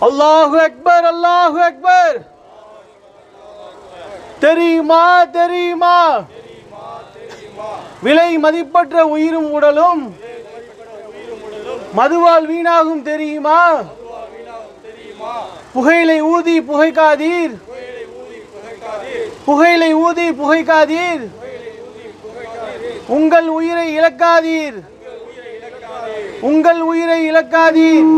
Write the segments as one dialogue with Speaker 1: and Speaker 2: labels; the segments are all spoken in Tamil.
Speaker 1: அல்லாஹு அக்பர் அல்லாஹு அக்பர் தெரியுமா தெரியுமா விலை மதிப்பற்ற உயிரும் உடலும் மதுவால் வீணாகும் தெரியுமா? புகையிலை ஊதி புகைக்காதீர். புகையிலை ஊதி புகைக்காதீர். உங்கள் உயிரை இழக்காதீர். உங்கள் உயிரை இழக்காதீர்.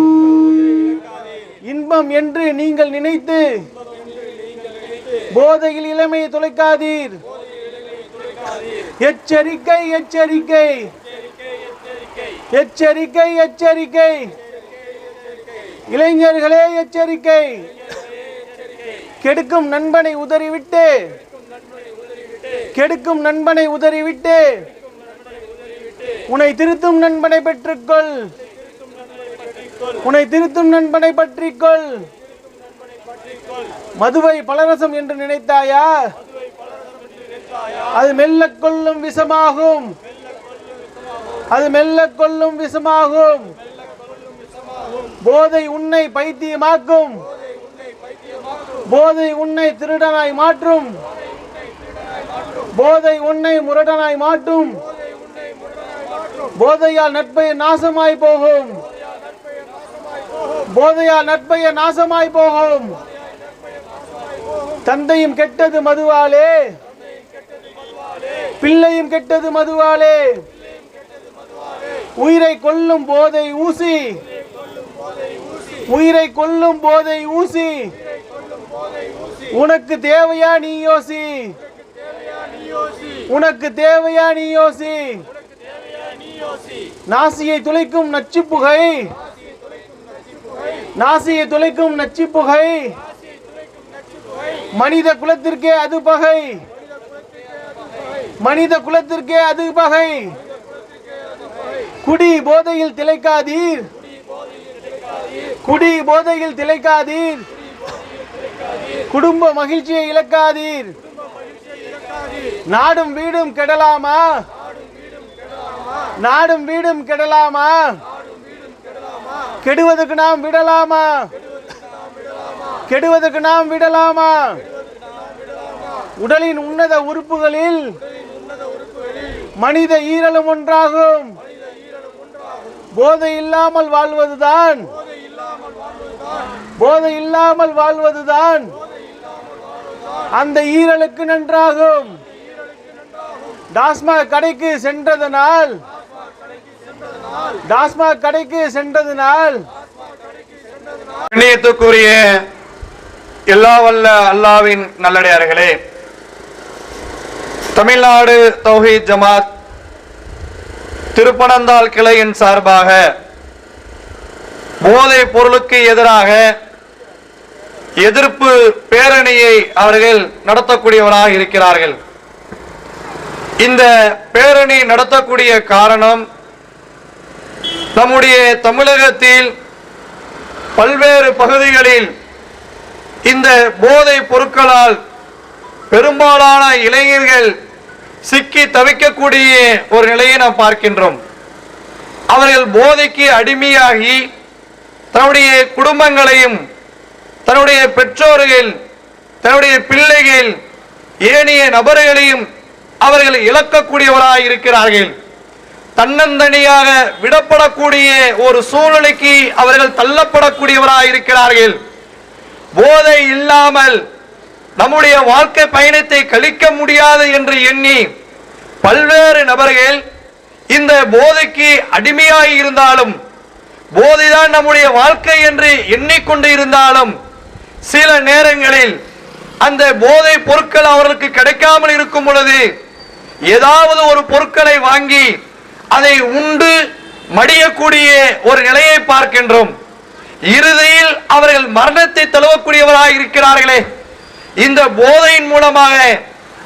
Speaker 1: இன்பம் என்று நீங்கள் நினைத்து போதையில் இளமையை தொலைக்காதீர். எச்சரிக்கை எச்சரிக்கை. எச்சரிக்கை எச்சரிக்கை. இளைஞர்களே எச்சரிக்கை. கெடுக்கும் நண்பனை உதறிவிட்டு கெடுக்கும் நண்பனை உதறிவிட்டு உன்னை திருத்தும் நண்பனை பெற்றுக்கொள். உன்னை திருத்தும் நண்பனை பற்றிக்கொள். மதுவை பலரசம் என்று நினைத்தாயா? அது மெல்ல கொள்ளும் விஷமாகும். அது மெல்ல கொள்ளும் விஷமாகும். போதை உன்னை பைத்தியமாக்கும். போதை உன்னை திருடனாய் மாற்றும். போதை உன்னை முரடனாய் மாற்றும். போதையால் நட்பை நாசமாய் போகும். போதையால் நட்பைய நாசமாய் போகும். தந்தையும் கெட்டது மதுவாலே. பிள்ளையும் கெட்டது மதுவாலே. உயிரை கொல்லும் போதை ஊசி. உயிரை கொல்லும் போதை ஊசி. உனக்கு தேவையா நீ யோசி. உனக்கு தேவையா நீ யோசி. நாசியை துளைக்கும் நச்சு புகை நாசியை துளைக்கும் நச்சு புகை. மனித குலத்திற்கே அது பகை. மனித குலத்திற்கே அது பகை. குடி போதையில் திளைக்காதீர். குடி போதையில் திளைக்காதீர். குடும்ப மகிழ்ச்சியை இழக்காதீர். நாடும் வீடும் கெடலாமா? நாடும் வீடும் கெடலாமா? கெடுவதற்கு நாம் விடலாமா? கெடுவதற்கு நாம் விடலாமா? உடலின் உன்னத உறுப்புகளில் மனித ஈரலும் ஒன்றாகும். போதை இல்லாமல் வாழ்வதுதான். போதை இல்லாமல் வாழ்வதுதான். அந்த ஈரலுக்கு நன்றாகும். டாஸ்மாக் கடைக்கு சென்றதனால் டாஸ்மாக் கடைக்கு சென்றதனால்
Speaker 2: கண்ணியத்துக்குரிய எல்லா வல்ல அல்லாவின் நல்லடையார்களே தமிழ்நாடு தௌஹீத் ஜமாத் திருப்பனந்தாள் கிளையின் சார்பாக போதை பொருளுக்கு எதிராக எதிர்ப்பு பேரணியை அவர்கள் நடத்தக்கூடியவராக இருக்கிறார்கள். இந்த பேரணி நடத்தக்கூடிய காரணம் நம்முடைய தமிழகத்தில் பல்வேறு பகுதிகளில் இந்த போதைப் பொருட்களால் பெரும்பாலான இளைஞர்கள் சிக்கி தவிக்கக்கூடிய ஒரு நிலையை நாம் பார்க்கின்றோம். அவர்கள் போதைக்கு அடிமையாகி தன்னுடைய குடும்பங்களையும் தன்னுடைய பெற்றோர்கள் தன்னுடைய பிள்ளைகள் ஏனைய நபர்களையும் அவர்கள் இழக்கக்கூடியவராக இருக்கிறார்கள் தன்னந்தனியாக விடப்படக்கூடிய ஒரு சூழ்நிலைக்கு அவர்கள் தள்ளப்படக்கூடியவராக இருக்கிறார்கள் போதை இல்லாமல் நம்முடைய வாழ்க்கை பயணத்தை கழிக்க முடியாது என்று எண்ணி பல்வேறு நபர்கள் இந்த போதைக்கு அடிமையாகி இருந்தாலும் போதைதான் நம்முடைய வாழ்க்கை என்று எண்ணிக்கொண்டு இருந்தாலும் சில நேரங்களில் அந்த போதை பொருட்கள் அவர்களுக்கு கிடைக்காமல் இருக்கும் பொழுது ஏதாவது ஒரு பொருட்களை வாங்கி அதை உண்டு மடியக்கூடிய ஒரு நிலையை பார்க்கின்றோம். இறுதியில் அவர்கள் மரணத்தை தழுவக்கூடியவராக இருக்கிறார்களே. இந்த போதையின் மூலமாக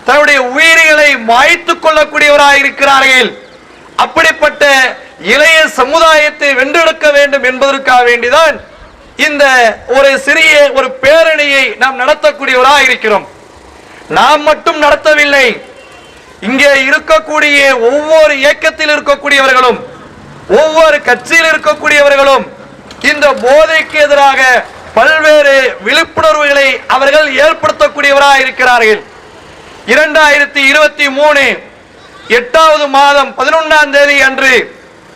Speaker 2: தன்னுடைய உயிர்களை மாய்த்து கொள்ளக்கூடியவராக இருக்கிறார்கள். அப்படிப்பட்ட இளைய சமுதாயத்தை வென்றெடுக்க வேண்டும் என்பதற்காக வேண்டிதான் இந்த ஒரு சிறிய ஒரு பேரணியை நாம் நடத்தக்கூடியவராக இருக்கிறோம். நாம் மட்டும் நடத்தவில்லை இங்கே இருக்கக்கூடிய ஒவ்வொரு இயக்கத்தில் இருக்கக்கூடியவர்களும் ஒவ்வொரு கட்சியில் இருக்கக்கூடியவர்களும் இந்த போதைக்கு எதிராக பல்வேறு விழிப்புணர்வுகளை அவர்கள் ஏற்படுத்தக்கூடியவராக இருக்கிறார்கள். இரண்டாயிரத்தி இருபத்தி மூணு எட்டாவது மாதம் பதினொன்றாம் தேதி அன்று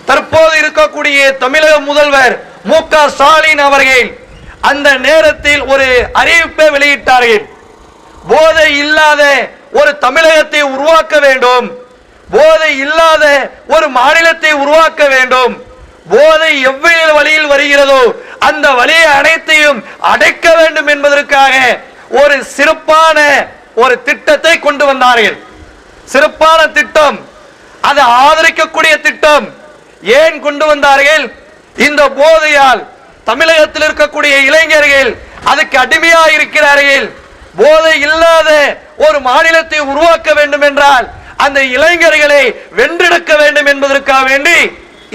Speaker 2: தற்போது இருக்கக்கூடிய தமிழக முதல்வர் மு க ஸ்டாலின் அவர்கள் அந்த நேரத்தில் ஒரு அறிவிப்பை வெளியிட்டார்கள். போதை இல்லாத ஒரு தமிழகத்தை உருவாக்க வேண்டும். போதை இல்லாத ஒரு மாநிலத்தை உருவாக்க வேண்டும். போதை எவ்வளவு வழியில் வருகிறதோ அந்த வழியை அனைத்தையும் அடைக்க வேண்டும் என்பதற்காக ஒரு சிறப்பான ஒரு திட்டத்தை கொண்டு வந்தார்கள். சிறப்பான திட்டம். அதை ஆதரிக்கக்கூடிய திட்டம். ஏன் கொண்டு வந்தார்கள்? இந்த போதையால் தமிழகத்தில் இருக்கக்கூடிய இளைஞர்கள் அதுக்கு அடிமையாக இருக்கிறார்கள் போதை இல்லாத ஒரு மாநிலத்தை உருவாக்க வேண்டும் என்றால் அந்த இளைஞர்களை வென்றெடுக்க வேண்டும் என்பதற்காக வேண்டி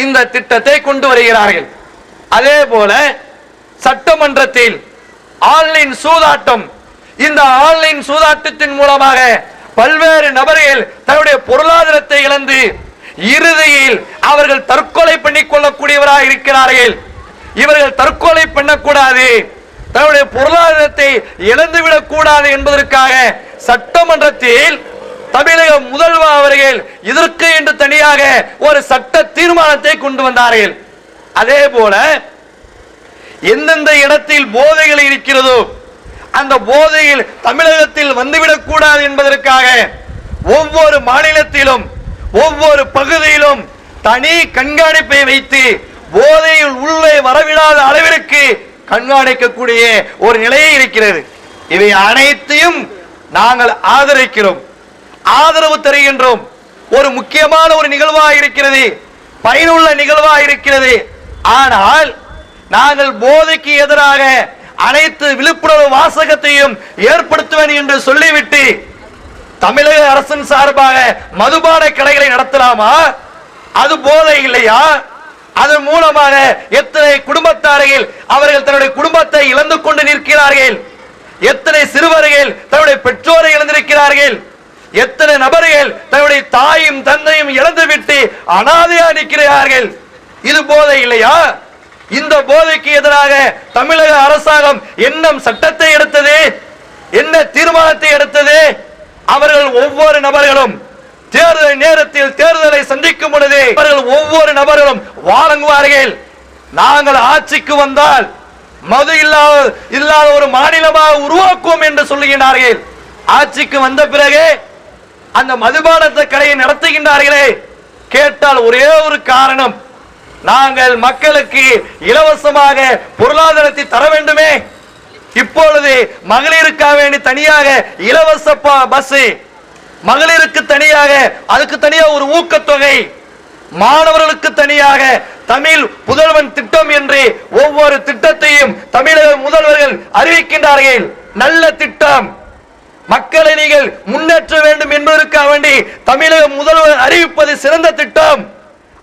Speaker 2: இந்த திட்டத்தை கொண்டு வருகிறார்கள். அதே போல சட்டமன்றத்தில் ஆன்லைன் சூதாட்டம் இந்த ஆன்லைன் சூதாட்டத்தின் மூலமாக பல்வேறு நபர்கள் தன்னுடைய பொருளாதாரத்தை இழந்து இறுதியில் அவர்கள் தற்கொலை பண்ணிக் கொள்ளக்கூடியவராக இருக்கிறார்கள். இவர்கள் தற்கொலை பண்ணக்கூடாது தன்னுடைய பொருளாதாரத்தை இழந்துவிடக் கூடாது என்பதற்காக சட்டமன்றத்தில் தமிழக முதல்வர் அவர்கள் இதற்கு என்று தனியாக ஒரு சட்ட தீர்மானத்தை கொண்டு வந்தார்கள். அதே போல எந்தெந்த இடத்தில் போதைகள் இருக்கிறதோ அந்த போதையில் தமிழகத்தில் வந்துவிடக் கூடாது என்பதற்காக ஒவ்வொரு மாநிலத்திலும் ஒவ்வொரு பகுதியிலும் தனி கண்காணிப்பை வைத்து போதையில் உள்ளே வரவிடாத அளவிற்கு கண்காணிக்கக்கூடிய ஒரு நிலையை இருக்கிறது. இவை அனைத்தையும் நாங்கள் ஆதரிக்கிறோம் ஆதரவு தருகின்றோம். ஒரு முக்கியமான ஒரு நிகழ்வாக இருக்கிறது பயனுள்ள நிகழ்வாக இருக்கிறது. ஆனால் நாங்கள் போதைக்கு எதிராக அனைத்து விழிப்புணர்வு வாசகத்தையும் ஏற்படுத்துவேன் என்று சொல்லிவிட்டு தமிழக அரசின் சார்பாக மதுபான கடைகளை நடத்தலாமா? அது போதை இல்லையா? அதன் மூலமாக எத்தனை குடும்பத்தாரையில் அவர்கள் தன்னுடைய குடும்பத்தை இழந்து கொண்டு நிற்கிறார்கள்? எத்தனை சிறுவர்கள் தன்னுடைய பெற்றோரை இழந்திருக்கிறார்கள்? எத்தனை நபர்கள் தன்னுடைய தாயும் தந்தையும் இழந்துவிட்டு அனாதையா நிற்கிறார்கள்? இது போதை இல்லையா? இந்த போதைக்கு எதிராக தமிழக அரசாங்கம் என்ன சட்டத்தை எடுத்தது? என்ன தீர்மானத்தை எடுத்தது? அவர்கள் ஒவ்வொரு நபர்களும் தேர்தல் நேரத்தில் தேர்தலை சந்திக்கும் பொழுது அவர்கள் ஒவ்வொரு நபர்களும் வாழங்குவார்கள் நாங்கள் ஆட்சிக்கு வந்தால் மது இல்லாத இல்லாத ஒரு மாநிலமாக உருவாக்குவோம் என்று சொல்லுகின்றார்கள். ஆட்சிக்கு வந்த பிறகு அந்த மதுபானத்தை கடையை நடத்துகின்றார்களே. கேட்டால் ஒரே ஒரு காரணம் நாங்கள் மக்களுக்கு இலவசமாக பொருளாதாரத்தை தர வேண்டுமே. இப்பொழுது மகளிருக்காக வேண்டி தனியாக இலவச ப- பஸ் மகளிருக்கு தனியாக அதுக்கு தனியாக ஒரு ஊக்கத்தொகை. மாணவர்களுக்கு தனியாக தமிழ் புதல்வன் திட்டம் என்று ஒவ்வொரு திட்டத்தையும் தமிழக முதல்வர்கள் அறிவிக்கின்றார்கள். நல்ல திட்டம். மக்களை நீங்கள் முன்னேற்ற வேண்டும் என்பதற்காக வேண்டி தமிழக முதல்வர் அறிவிப்பது சிறந்த திட்டம்.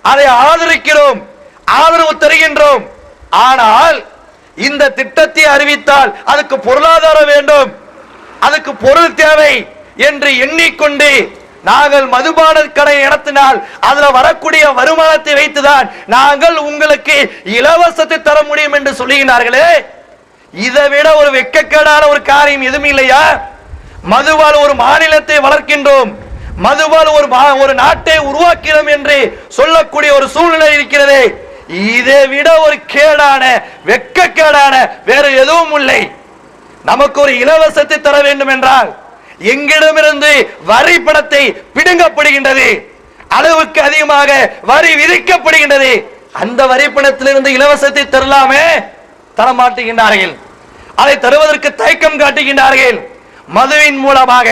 Speaker 2: அதை ஆதரிக்கிறோம் ஆதரவு தருகின்றோம். ஆனால் இந்த திட்டத்தை அறிவித்தால் அதுக்கு பொருளாதாரம் வேண்டும். அதுக்கு பொருள் தேவை என்று எண்ணிக்கொண்டு நாங்கள் மதுபான கடை நடத்தினால் அதுல வரக்கூடிய வருமானத்தை வைத்துதான் நாங்கள் உங்களுக்கு இலவசத்தை தர முடியும் என்று சொல்லுகிறார்களே இதை விட ஒரு வெட்கக்கேடான ஒரு காரியம் எதுவும் இல்லையா? மதுவால் ஒரு மாநிலத்தை வளர்க்கின்றோம். மதுவால் ஒரு மா- ஒரு நாட்டை உருவாக்கிறோம் என்று சொல்லக்கூடிய ஒரு சூழ்நிலை இருக்கிறது. இதை விட ஒரு கேடான வெட்கக்கேடான வேற எதுவும் இல்லை. நமக்கு ஒரு இலவசத்தை தர வேண்டும் என்றால் எங்கிடமிருந்து வரி பணத்தை பிடுங்கப்படுகின்றது அளவுக்கு அதிகமாக வரி விதிக்கப்படுகின்றது அந்த வரி பணத்திலிருந்து இலவசத்தை தரலாமே தரமாட்டுகின்றார்கள். அதை தருவதற்கு தயக்கம் காட்டுகின்றார்கள். மதுவின் மூலமாக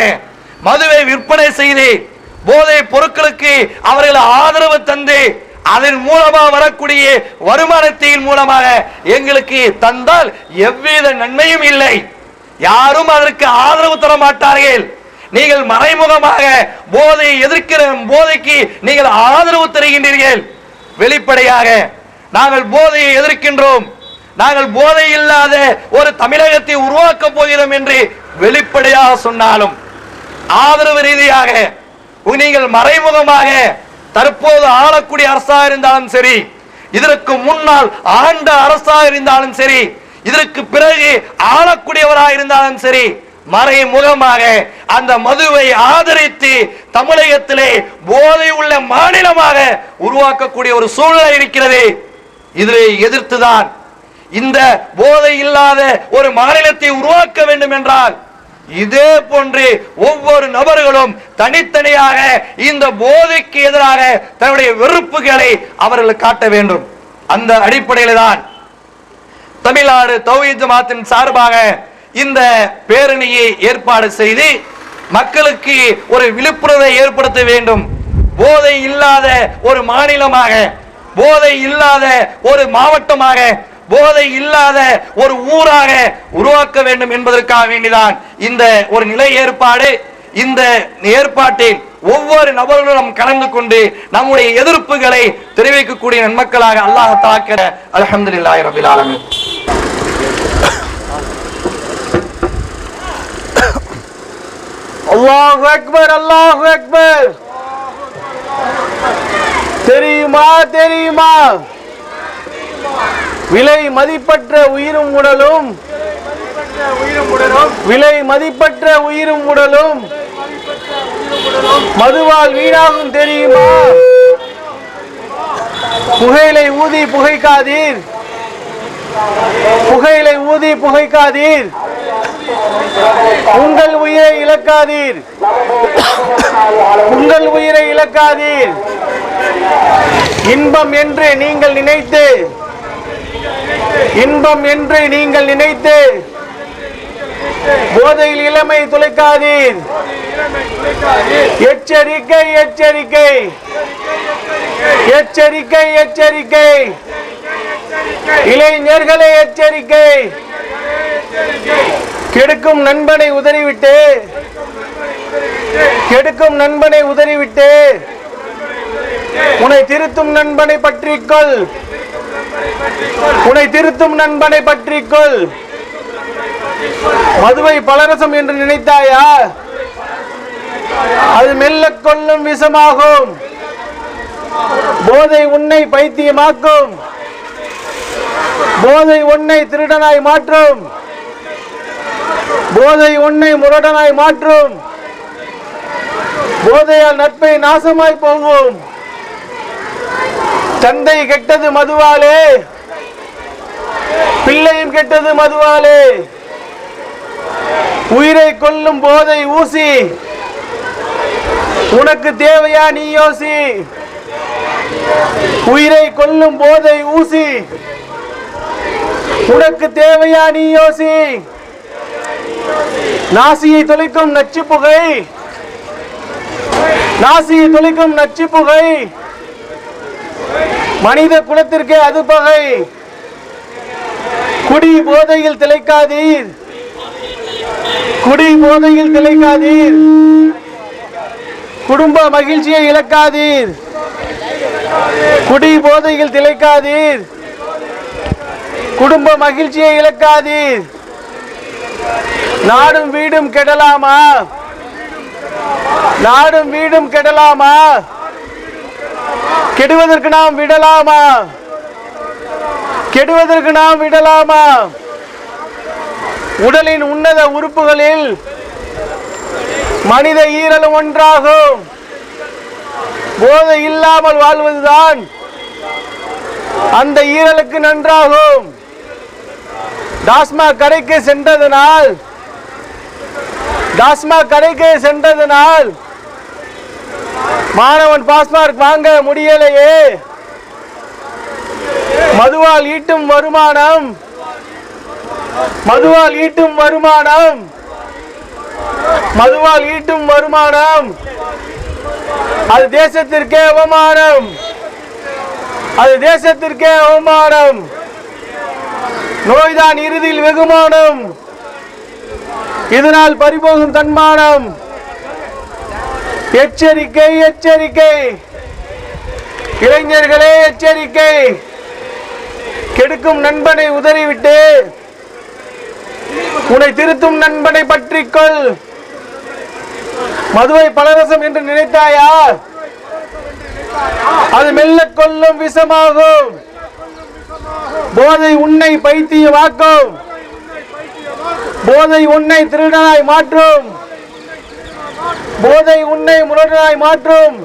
Speaker 2: மதுவை விற்பனை செய்து போதை பொருட்களுக்கு அவர்கள் ஆதரவு தந்து அதன் மூலமாக வரக்கூடிய வருமானத்தின் மூலமாக எங்களுக்கு தந்தால் எவ்வித நன்மையும் இல்லை. யாரும் அதற்கு ஆதரவு தர மாட்டார்கள். நீங்கள் மறைமுகமாக போதையை எதிர்க்கிற போதைக்கு நீங்கள் ஆதரவு தருகின்றீர்கள். வெளிப்படையாக நாங்கள் போதையை எதிர்க்கின்றோம். நாங்கள் போதை இல்லாத ஒரு தமிழகத்தை உருவாக்க போகிறோம் என்று வெளிப்படையாக சொன்னாலும் ஆதரவு ரீதியாக நீங்கள் மறைமுகமாக தற்போது ஆளக்கூடிய அரசாக இருந்தாலும் சரி இதற்கு முன்னால் ஆண்ட அரசாக இருந்தாலும் சரி இதற்கு பிறகு ஆளக்கூடியவராக இருந்தாலும் சரி மறைமுகமாக அந்த மதுவை ஆதரித்து தமிழகத்திலே போதை உள்ள மாநிலமாக உருவாக்கக்கூடிய ஒரு சூழ்நிலை இருக்கிறது. இதை எதிர்த்துதான் இந்த போதை இல்லாத ஒரு மாநிலத்தை உருவாக்க வேண்டும் என்றால் இதே போன்று ஒவ்வொரு நபர்களும் தனித்தனியாக இந்த போதைக்கு எதிராக தன்னுடைய வெறுப்புகளை அவர்கள் காட்ட வேண்டும். அந்த அடிப்படையில் தான் தமிழ்நாடு தௌஹீத் ஜமாத்தின் சார்பாக இந்த பேரணியை ஏற்பாடு செய்து மக்களுக்கு ஒரு விழிப்புணர்வை ஏற்படுத்த வேண்டும். போதை இல்லாத ஒரு மாநிலமாக போதை இல்லாத ஒரு மாவட்டமாக போதை இல்லாத ஒரு ஊராக உருவாக்க வேண்டும் என்பதற்காக வேண்டிதான் இந்த ஒரு நிலை ஏற்பாடு. இந்த ஏற்பாட்டில் ஒவ்வொரு நபர்களும் கலந்து கொண்டு நம்முடைய எதிர்ப்புகளை தெரிவிக்கக்கூடிய நன்மக்களாக அல்லாஹ் தாக்கிற அல்ஹம்துலில்லாஹி ரபில் ஆலமீன்.
Speaker 1: அல்லாஹ் அக்பர் அல்லாஹ் அக்பர். தெரியுமா தெரியுமா? விலை மதிப்பற்ற உயிரும் உடலும் விலை மதிப்பற்ற உயிரும் உடலும் மதுவால் வீணாகும் தெரியுமா? புகையிலை ஊதி புகைக்காதீர். புகையிலை ஊதி புகைக்காதீர். உங்கள் உயிரை இழக்காதீர். உங்கள் உயிரை இழக்காதீர். இன்பம் என்று நீங்கள் நினைத்து இன்பம் என்று நீங்கள் நினைத்து போதையில் இளமை துளைக்காதீர். எச்சரிக்கை எச்சரிக்கை. எச்சரிக்கை எச்சரிக்கை. இளைஞர்களை எச்சரிக்கை. கெடுக்கும் நண்பனை உதறிவிட்டு. கெடுக்கும் நண்பனை உதறிவிட்டு. உன்னை திருத்தும் நண்பனை பற்றிக்கொள் உன்னை திருத்தும் நண்பனை பற்றிக்கொள் மதுவை பலரசம் என்று நினைத்தாயா? அது மெல்ல கொள்ளும் விஷமாகும். போதை உன்னை பைத்தியமாக்கும். போதை உன்னை திருடனாய் மாற்றும். போதை உன்னை முரடனாய் மாற்றும். போதையால் நட்பை நாசமாய் போகும். தந்தை கெட்டது மதுவாலே. பிள்ளையும் கெட்டது மதுவாலே. உயிரை கொல்லும் போதை ஊசி. உனக்கு தேவையா நீ யோசி. உயிரை கொல்லும் போதை ஊசி. உனக்கு தேவையா நீ யோசி. நாசியை தொலைக்கும் நச்சு புகை. நாசியை தொலைக்கும் நச்சு புகை. மனித குலத்திற்கே அது பகை. குடி போதையில் திளைக்காதீர். குடி போதையில் திளைக்காதீர். குடும்ப மகிழ்ச்சியை இழக்காதீர். குடி போதையில் திளைக்காதீர். குடும்ப மகிழ்ச்சியை இழக்காதீர். நாடும் வீடும் கெடலாமா? நாடும் வீடும் கெடலாமா? கெடுவதற்கு நாம் விடலாமா? கெடுவதற்கு நாம் விடலாமா? உடலின் உன்னத உறுப்புகளில் மனித ஈரலும் ஒன்றாகும். போதை இல்லாமல் வாழ்வதுதான் அந்த ஈரலுக்கு நன்றாகும். டாஸ்மாக் கடைக்கு சென்றதனால் டாஸ்மாக் கடைக்கு சென்றதனால் மாணவன் பாஸ்மார்க் வாங்க முடியலையே. மதுவால் ஈட்டும் வருமானம் மதுவால் ஈட்டும் வருமானம். மதுவால் ஈட்டும் வருமானம். அது தேசத்திற்கே அவமானம். அது தேசத்திற்கே அவமானம். நோய்தான் இறுதியில் வெகுமானம். இதனால் பறிபோகும் தன்மானம். எச்சரிக்கை எச்சரிக்கை. இளைஞர்களே எச்சரிக்கை. கெடுக்கும் நண்பனை உதறிவிட்டு உன்னை திருத்தும் நண்பனை பற்றிக்கொள். மதுவை பலரசம் என்று நினைத்தாயா அது மெல்ல கொல்லும் விஷமாகும். போதை உன்னை பைத்தியமாக்கும் போதை உன்னை திருடனாய் மாற்றும். போதை உன்னை முரடனாய் மாற்றும்.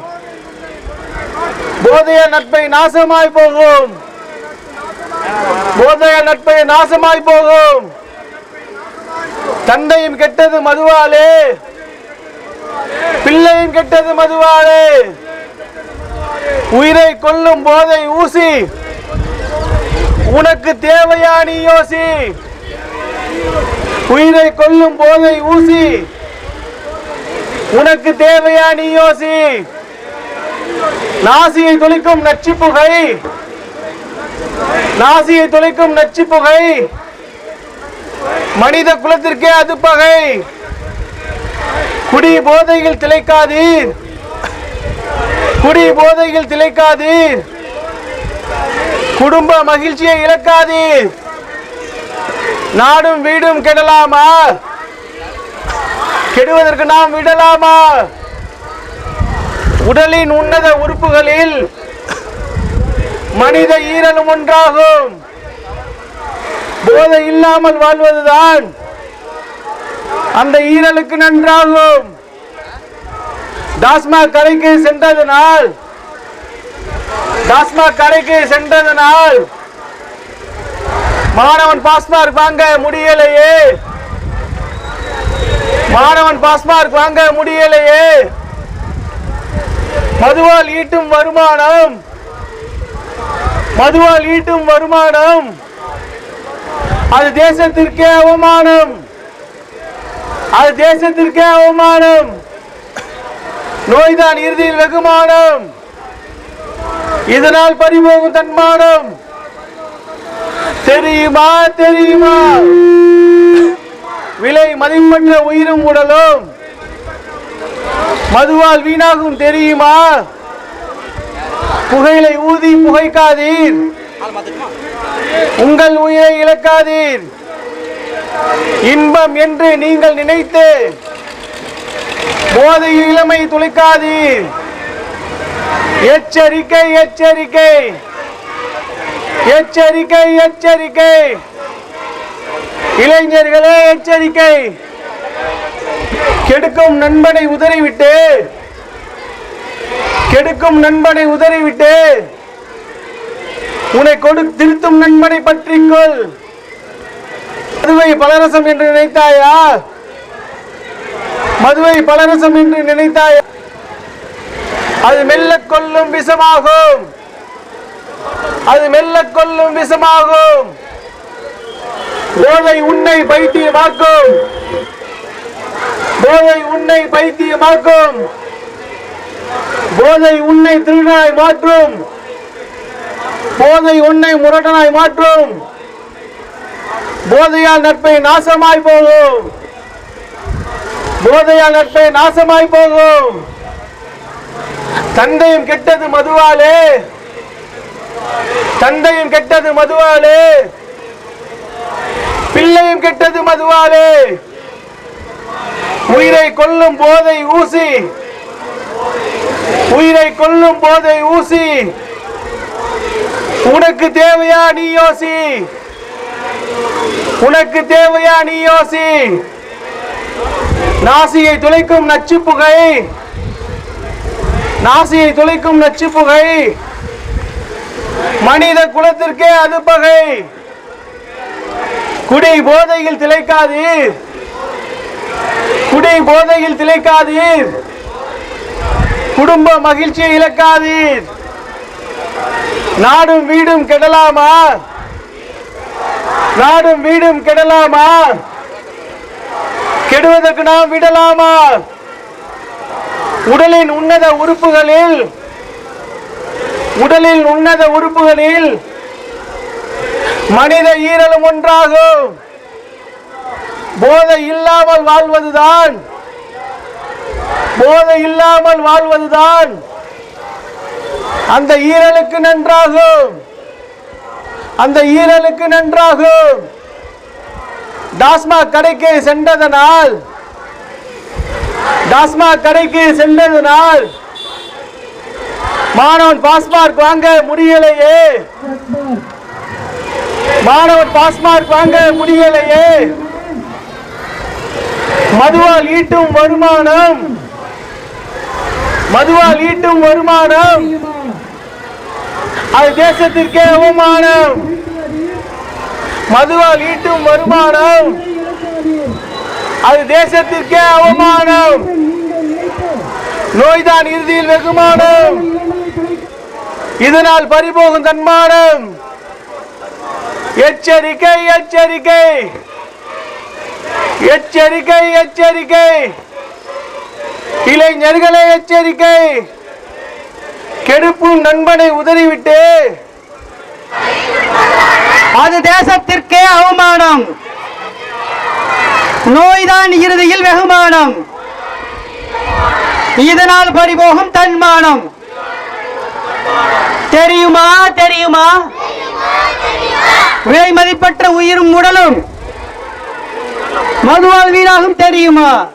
Speaker 1: போதைய நட்பை நாசமாய் போகும். போதைய நட்பை நாசமாய் போகும். தந்தையும் கெட்டது மதுவாலே பிள்ளையும் கெட்டது மதுவாலே உயிரை கொல்லும் போதை ஊசி. உனக்கு தேவையா நீ யோசி. உயிரை கொல்லும் போதை ஊசி. உனக்கு தேவையா நீ யோசி. நாசியை தொலைக்கும் நச்சு புகை நாசியை தொலைக்கும் நச்சு புகை மனித குலத்திற்கே அது பகை. குடி போதையில் திளைக்காதீர். குடி போதையில் திளைக்காதீர். குடும்ப மகிழ்ச்சியை இழக்காதீர். நாடும் வீடும் கெடலாமா? கெடுவதற்கு நாம் விடலாமா? உடலின் உன்னத உறுப்புகளில் மனித ஈரலும் ஒன்றாகும். போதை இல்லாமல் வாழ்வதுதான். அந்த ஈரலுக்கு நன்றாகும். டாஸ்மாக் கடைக்கு சென்றதனால் டாஸ்மாக் கடைக்கு சென்றதனால் மாணவன் பாஸ்மார்க் வாங்க முடியலையே. மாணவன் பாஸ்மார்க் வாங்க முடியலையே. மதுவால் ஈட்டும் வருமானம் மதுவால் ஈட்டும் வருமானம். அது தேசத்திற்கே அவமானம். அது தேசத்திற்கே அவமானம். நோய்தான் இறுதியில் வெகுமானம். இதனால் பறிபோகும் தன்மானம். தெரியுமா தெரியுமா? விலை மதிப்பற்ற உயிரும் உடலும். மதுவால் வீணாகும் தெரியுமா? புகையிலை ஊதி புகைக்காதீர். உங்கள் உயிரை இழக்காதீர். இன்பம் என்று நீங்கள் நினைத்து போதை இளமை துளிக்காதீர். எச்சரிக்கை எச்சரிக்கை. எச்சரிக்கை எச்சரிக்கை. இளைஞர்களே எச்சரிக்கை. கெடுக்கும் நண்பனை உதறிவிட்டு கெடுக்கும் நண்பனை உதறிவிட்டு உன்னை கொடு திருத்தும் நண்பனை பற்றிக்கொள் மதுவை பலரசம் என்று நினைத்தாயா? மதுவை பலரசம் என்று நினைத்தாயா? அது மெல்ல கொல்லும் விஷமாகும். அது மெல்ல கொல்லும் விஷமாகும். போதை உன்னை பைத்தியமாக்கும். போதை உன்னை பைத்தியமாக்கும். போதை உன்னை திருநாய் மாற்றும். போதை உன்னை முரட்டனாய் மாற்றும். போதையால் நட்பை நாசமாய் போகும். போதையால் நட்பை நாசமாய் போகும். தந்தையும் கெட்டது மதுவாலே. தந்தையும் கெட்டது மதுவாலே. பிள்ளையும் கெட்டது மதுவாலே. உயிரை கொல்லும் போதை ஊசி. உயிரை கொல்லும் போதை ஊசி. உனக்கு தேவையா நீ யோசி. உனக்கு தேவையா நீ யோசி. நாசியை துளைக்கும் நச்சு புகை. நாசியை துளைக்கும் நச்சு புகை. மனித குலத்திற்கே அது பகை. குடி போதையில் திளைக்காதீர். குடி போதையில் திளைக்காதீர். குடும்ப மகிழ்ச்சியை இழக்காதீர். நாடும் வீடும் கெடலாமா? நாடும் வீடும் கெடலாமா? கெடுவதற்கு நாம் விடலாமா? உடலின் உன்னத உறுப்புகளில் உடலின் உன்னத உறுப்புகளில் மனித ஈரலும் ஒன்றாகும். போதை இல்லாமல் வாழ்வதுதான். போதை இல்லாமல் வாழ்வதுதான். அந்த ஈரலுக்கு நன்றாகும். அந்த ஈரலுக்கு நன்றாகும். டாஸ்மாக் கடைக்கு சென்றதனால் டாஸ்மாக் கடைக்கு சென்றதனால் மாணவன் பாஸ்மார்க் வாங்க முடியலையே. மாணவன் பாஸ்மார்க் வாங்க முடியலையே. மதுவால் ஈட்டும் வருமானம் மதுவால் ஈட்டும் வருமானம். அது தேசத்திற்கே அவமானம். மதுவால் ஈட்டும் வருமானம். அது தேசத்திற்கே அவமானம். நோய்தான் இறுதியில் வெகுமானம். இதனால் பறிபோகும் தன்மானம். எச்சரிக்கை எச்சரிக்கை. எச்சரிக்கை எச்சரிக்கை. இளைஞர்களே எச்சரிக்கை. கெடுப்பும் நண்பனை உதறிவிட்டு
Speaker 3: அது தேசத்திற்கே அவமானம். நோய்தான் இறுதியில் வெகுமானம். இதனால் பறிபோகும் தன்மானம். தெரியுமா தெரியுமா? விலை மதிப்பற்ற உயிரும் உடலும். மதுவால் வீணாகும் தெரியுமா?